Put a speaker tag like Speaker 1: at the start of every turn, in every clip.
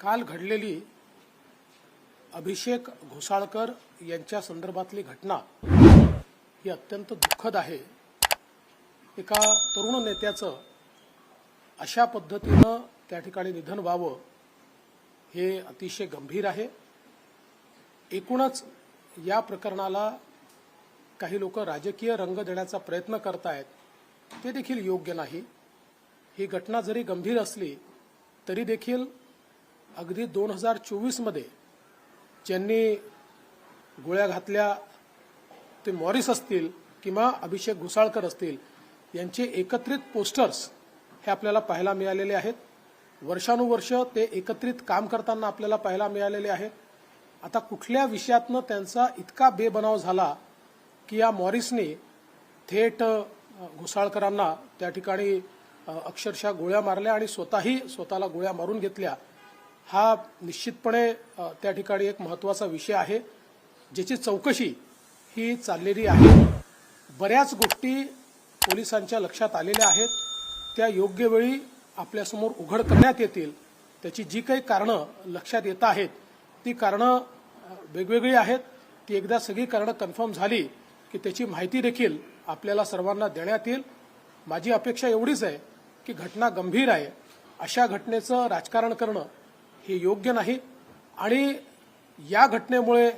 Speaker 1: काल घडलेली अभिषेक घोसाळकर यांच्या संदर्भातली घटना ही अत्यंत दुःखद आहे. एका तरुण नेत्याचं अशा पद्धतीनं त्या ठिकाणी निधन व्हावं हे अतिशय गंभीर आहे. एकूणच या प्रकरणाला काही लोक राजकीय रंग देण्याचा प्रयत्न करतायत ते देखील योग्य नाही. ही घटना जरी गंभीर असली तरी देखील अगदी दोन हजार चोवीसमध्ये ज्यांनी गोळ्या घातल्या ते मॉरिस असतील किंवा अभिषेक घुसाळकर असतील यांचे एकत्रित पोस्टर्स हे आपल्याला पाहायला मिळालेले आहेत. वर्षानुवर्ष ते एकत्रित काम करताना आपल्याला पाहायला मिळालेले आहेत आता कुठल्या विषयातनं त्यांचा इतका बेबनाव झाला की या मॉरिसने थेट घुसाळकरांना त्या ठिकाणी अक्षरशः गोळ्या मारल्या आणि स्वतःही स्वतःला गोळ्या मारून घेतल्या. हा निश्चितपणे त्या ठिकाणी एक महत्त्वाचा विषय आहे ज्याची चौकशी ही चाललेली आहे. बऱ्याच गोष्टी पोलिसांच्या लक्षात आलेल्या आहेत. त्या योग्य वेळी आपल्यासमोर उघड करण्यात येतील. त्याची जी काही कारणं लक्षात येत आहेत ती कारणं वेगवेगळी आहेत. ती एकदा सगळी कारणं कन्फर्म झाली की त्याची माहिती देखील आपल्याला सर्वांना देण्यात येईल. माझी अपेक्षा एवढीच आहे की घटना गंभीर आहे. अशा घटनेचं राजकारण करणं हे योग्य नाही. आणि या घटनेमुळे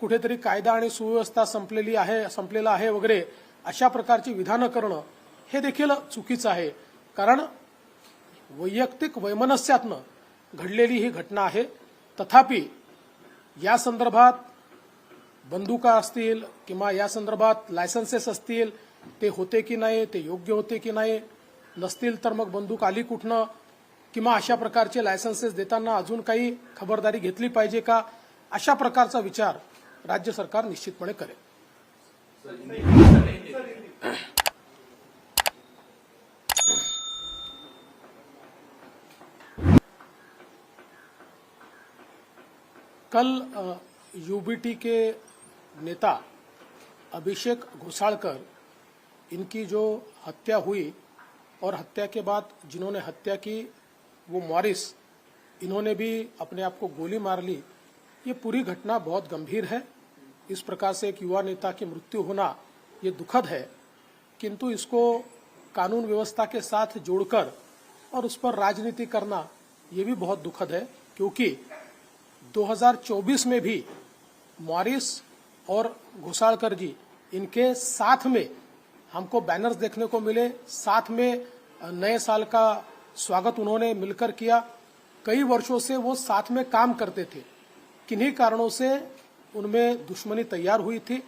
Speaker 1: कुठेतरी कायदा आणि सुव्यवस्था संपलेली आहे संपलेला आहे वगैरे अशा प्रकारची विधानं करणं हे देखील चुकीचं आहे. कारण वैयक्तिक वैमनस्यातनं घडलेली ही घटना आहे. तथापि या संदर्भात बंदुका असतील किंवा या संदर्भात लायसन्सेस असतील ते होते की नाही ते योग्य होते की नाही नसतील तर मग बंदूक आली कुठनं? किंवा अशा प्रकारचे लायसन्सेस देताना अजून काही खबरदारी घेतली पाहिजे का? अशा प्रकारचा विचार राज्य सरकार निश्चितपणे करेल. कल यूबीटी के नेता अभिषेक घोसाळकर, इनकी जो हत्या हुई और हत्या के बाद जिन्होंने हत्या की वो मॉरिस, इन्होंने भी अपने आप को गोली मार ली। ये पूरी घटना बहुत गंभीर है। इस प्रकार से एक युवा नेता की मृत्यु होना ये दुखद है। किंतु इसको कानून व्यवस्था के साथ जोड़कर और उस पर राजनीति करना ये भी बहुत दुखद है, क्योंकि 2024 में भी मॉरिस और घोसाळकर जी, इनके साथ में हमको बैनर्स देखने को मिले। साथ में नए साल का स्वागत उन्होंने मिलकर किया। कई वर्षों से वो साथ में काम करते थे। किन्हीं कारणों से उनमें दुश्मनी तैयार हुई थी।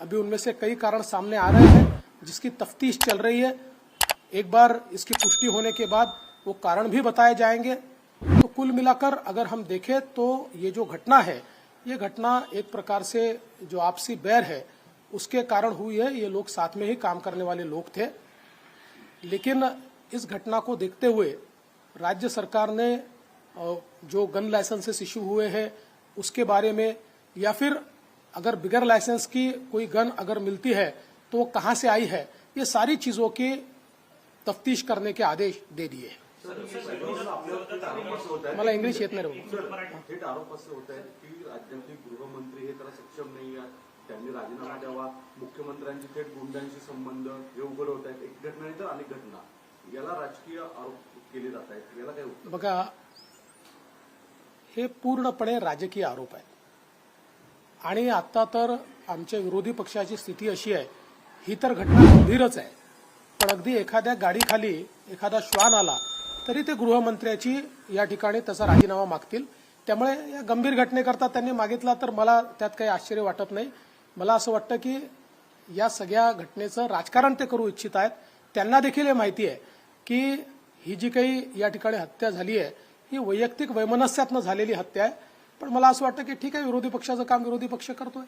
Speaker 1: अभी उनमें से कई कारण सामने आ रहे हैं, जिसकी तफ्तीश चल रही है। एक बार इसकी पुष्टि होने के बाद वो कारण भी बताए जाएँगे। तो कुल मिलाकर अगर हम देखें तो ये जो घटना है, ये घटना एक प्रकार से जो आपसी बैर है, उसके कारण हुई है। ये लोग साथ में ही काम करने वाले लोग थे। लेकिन इस घटना को देखते हुए राज्य सरकार ने जो गन लाइसेंसेस इशू हुए हैं उसके बारे में या फिर अगर बिगर लाइसेंस की कोई गन अगर मिलती है तो वो कहाँ से आई है ये सारी चीज़ों की तफ्तीश करने के आदेश दे दिए हैं। मला इंग्लिश येत नाही
Speaker 2: थेट आरोप असे होत आहेत की राज्यातले गृहमंत्री हे त्याला सक्षम नाही आहेत त्यांनी राजीनामा द्यावा मुख्यमंत्र्यांचे थेट गुंडांशी संबंध हे उघड होत आहेत. एक घटना नाही तर अनेक घटना. याला राजकीय आरोप केले जात आहेत. याला काय उत्तर?
Speaker 1: बघा हे पूर्णपणे राजकीय आरोप आहेत. आणि आता तर आमच्या विरोधी पक्षाची स्थिती अशी आहे ही तर घटना गंभीरच आहे. पण अगदी एखाद्या गाडीखाली एखादा श्वान आला तरी ते गृहमंत्र्याची या ठिकाणी तसा राजीनामा मागतील. त्यामुळे या गंभीर घटनेकरता त्यांनी मागितला तर मला त्यात काही आश्चर्य वाटत नाही. मला असं वाटतं की या सगळ्या घटनेचं राजकारण ते करू इच्छित आहेत. त्यांना देखील हे माहिती आहे. की ही जी काही या ठिकाणी हत्या झाली आहे ही वैयक्तिक वैमनस्यातनं झालेली हत्या आहे. पण मला असं वाटतं की ठीक आहे विरोधी पक्षाचं काम विरोधी पक्ष करतोय.